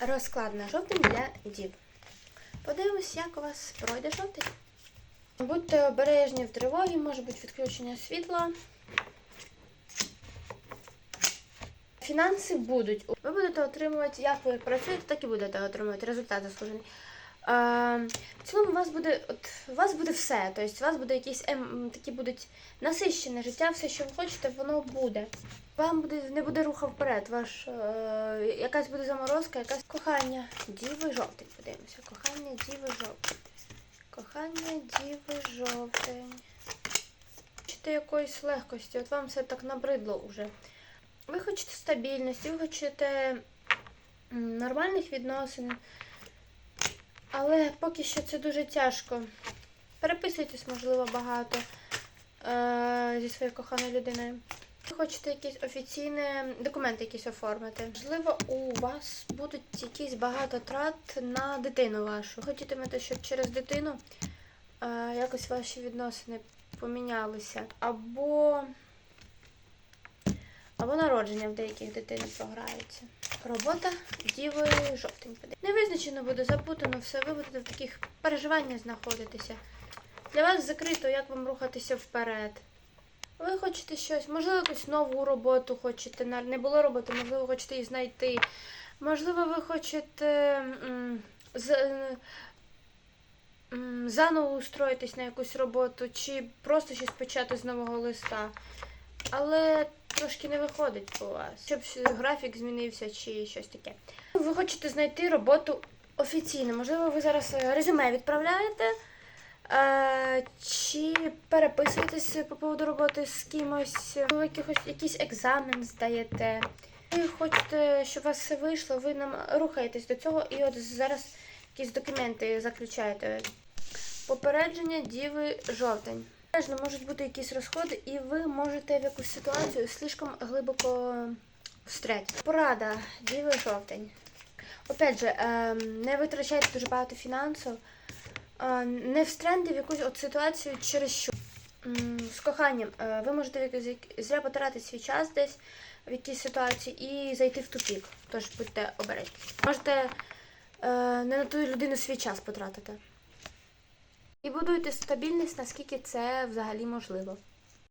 Розклад на жовтень для дів. Подивимось, як у вас пройде жовтень. Будьте обережні в тривогі, може бути відключення світла. Фінанси будуть. Ви будете отримувати, як ви працюєте, так і будете отримувати результати заслужений. Е, в цілому у вас буде, от, у вас буде все. Тобто у вас буде якісь ем, такі будуть насищене життя, все, що ви хочете, воно буде. Вам буде не буде руха вперед. Ваш е, якась буде заморозка, якась кохання. Діви жовтень. Подивимося. Кохання, діви жовтень. Кохання, діви жовтень. Хочете якоїсь легкості, от вам все так набридло уже. Ви хочете стабільності, ви хочете нормальних відносин. Але поки що це дуже тяжко. Переписуйтесь, можливо, багато е, зі своєю коханою людиною. Ви хочете якісь офіційні документи якісь оформити. Можливо, у вас будуть якісь багато трат на дитину вашу. Хотітимете, щоб через дитину е, якось ваші відносини помінялися. Або, або народження в деяких дитини програються. Робота діви жовтень. Невизначено буде запутано все, ви будете в таких переживаннях знаходитися. Для вас закрито, як вам рухатися вперед. Ви хочете щось, можливо, якусь нову роботу хочете. Не було роботи, можливо, хочете її знайти. Можливо, ви хочете е, заново устроїтись на якусь роботу, чи просто щось почати з нового листа. Але трошки не виходить у вас, щоб графік змінився чи щось таке. Ви хочете знайти роботу офіційно. Можливо, ви зараз е, резюме відправляєте. Е, Чи переписуєтесь по поводу роботи з кимось, ви якихось якийсь екзамен здаєте. Ви хочете, щоб у вас вийшло, ви нам рухаєтесь до цього і от зараз якісь документи заключаєте. Попередження діви жовтень. Обережно можуть бути якісь розходи, і ви можете в якусь ситуацію слишком глибоко встрять. Порада діви жовтень. Опять же, ем, не витрачайте дуже багато фінансів. Е, не встреньте в якусь от ситуацію через що. З коханням е, ви можете зря потратити свій час десь в якійсь ситуації і зайти в тупік. Тож будьте обережні. Можете е, не на ту людину свій час потратити. І будуйте стабільність, наскільки це взагалі можливо.